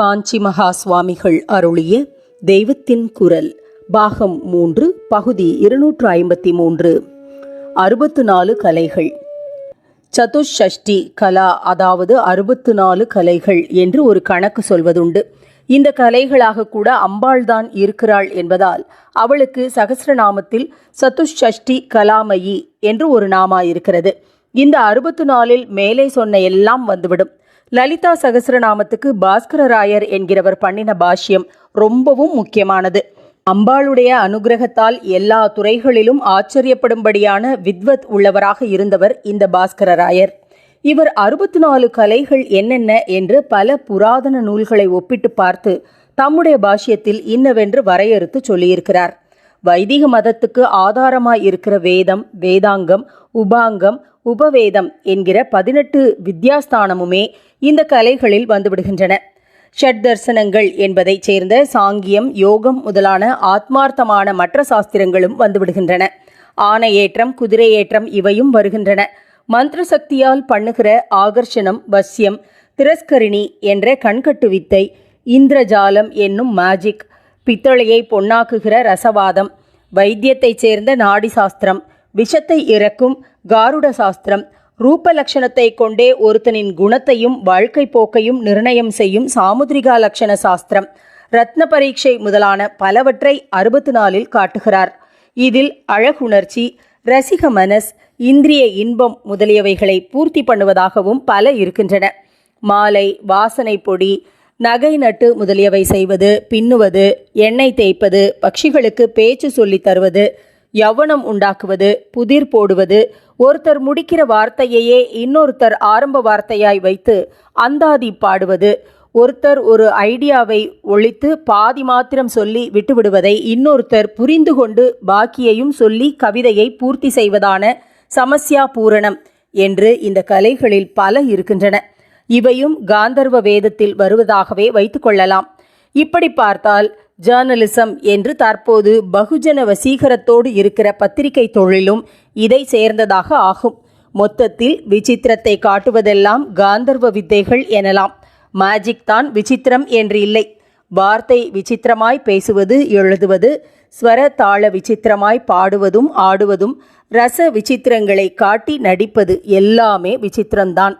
காஞ்சி மகா சுவாமிகள் அருளிய தெய்வத்தின் குரல் பாகம் மூன்று பகுதி இருநூற்று ஐம்பத்தி மூன்று. அறுபத்து நாலு கலைகள். சதுஷ்டி கலா அதாவது அறுபத்து நாலு கலைகள் என்று ஒரு கணக்கு சொல்வதுண்டு. இந்த கலைகளாக கூட அம்பாள்தான் இருக்கிறாள் என்பதால் அவளுக்கு சகசிரநாமத்தில் சதுஷ்டி கலாமயி என்று ஒரு நாமா இருக்கிறது இந்த அறுபத்து நாலில் மேலே சொன்ன எல்லாம் வந்துவிடும். லலிதா சகசிரநாமத்துக்கு பாஸ்கரராயர் என்கிறவர் பண்ணின பாஷ்யம் ரொம்பவும் முக்கியமானது. அம்பாளுடைய அனுகிரகத்தால் எல்லா துறைகளிலும் ஆச்சரியப்படும்படியான வித்வத் உள்ளவராக இருந்தவர் இந்த பாஸ்கரராயர் இவர் அறுபத்தி நாலு கலைகள் என்னென்ன என்று பல புராதன நூல்களை ஒப்பிட்டு பார்த்து தம்முடைய பாஷ்யத்தில் இன்னவென்று வரையறுத்து சொல்லியிருக்கிறார். வைதிக மதத்துக்கு ஆதாரமாய் இருக்கிற வேதம் வேதாங்கம் உபாங்கம் உபவேதம் என்கிற பதினெட்டு வித்யாஸ்தானமுமே இந்த கலைகளில் வந்துவிடுகின்றன. ஷட் தர்சனங்கள் என்பதைச் சேர்ந்த சாங்கியம் யோகம் முதலான ஆத்மார்த்தமான மற்ற சாஸ்திரங்களும் வந்துவிடுகின்றன. ஆனையேற்றம் குதிரையேற்றம் இவையும் வருகின்றன. மந்திர சக்தியால் பண்ணுகிற ஆகர்ஷணம் வசியம் திரஸ்கரிணி என்ற கண்கட்டு வித்தை இந்திரஜாலம் என்னும் மேஜிக் பித்தளையை பொன்னாக்குகிற ரசவாதம் வைத்தியத்தைச் சேர்ந்த நாடி சாஸ்திரம் விஷத்தை இறக்கும் காருட சாஸ்திரம் ரூப லட்சணத்தை கொண்டே ஒருத்தனின் குணத்தையும் வாழ்க்கை போக்கையும் நிர்ணயம் செய்யும் சாமுத்ரிகா லட்சண சாஸ்திரம் ரத்ன பரீட்சை முதலான பலவற்றை அறுபத்து நாலில் காட்டுகிறார். இதில் அழகுணர்ச்சி ரசிக மனஸ் இந்திரிய இன்பம் முதலியவைகளை பூர்த்தி பண்ணுவதாகவும் பல இருக்கின்றன. மாலை வாசனை பொடி நகை நட்டு முதலியவை செய்வது பின்னுவது எண்ணெய் தேய்ப்பது பட்சிகளுக்கு பேச்சு சொல்லித் தருவது யவனம் உண்டாக்குவது புதிர் போடுவது ஒருத்தர் முடிக்கிற வார்த்தையையே இன்னொருத்தர் ஆரம்ப வார்த்தையாய் வைத்து அந்தாதி பாடுவது ஒருத்தர் ஒரு ஐடியாவை ஒழித்து பாதி மாத்திரம் சொல்லி விட்டுவிடுவதை இன்னொருத்தர் புரிந்து கொண்டு பாக்கியையும் சொல்லி கவிதையை பூர்த்தி செய்வதான சமஸ்யா பூரணம் என்று இந்த கலைகளில் பல இருக்கின்றன. இவையும் காந்தர்வ வேதத்தில் வருவதாகவே வைத்துக்கொள்ளலாம் இப்படி பார்த்தால் ஜேர்னலிசம் என்று தற்போது பகுஜன வசீகரத்தோடு இருக்கிற பத்திரிகை தொழிலும் இதை சேர்ந்ததாக ஆகும். மொத்தத்தில் விசித்திரத்தை காட்டுவதெல்லாம் காந்தர்வ வித்தைகள் எனலாம். மேஜிக் தான் விசித்திரம் என்று இல்லை. வார்த்தை விசித்திரமாய் பேசுவது எழுதுவது ஸ்வர தாள விசித்திரமாய் பாடுவதும் ஆடுவதும் ரச விசித்திரங்களை காட்டி நடிப்பது எல்லாமே விசித்திரம்தான்.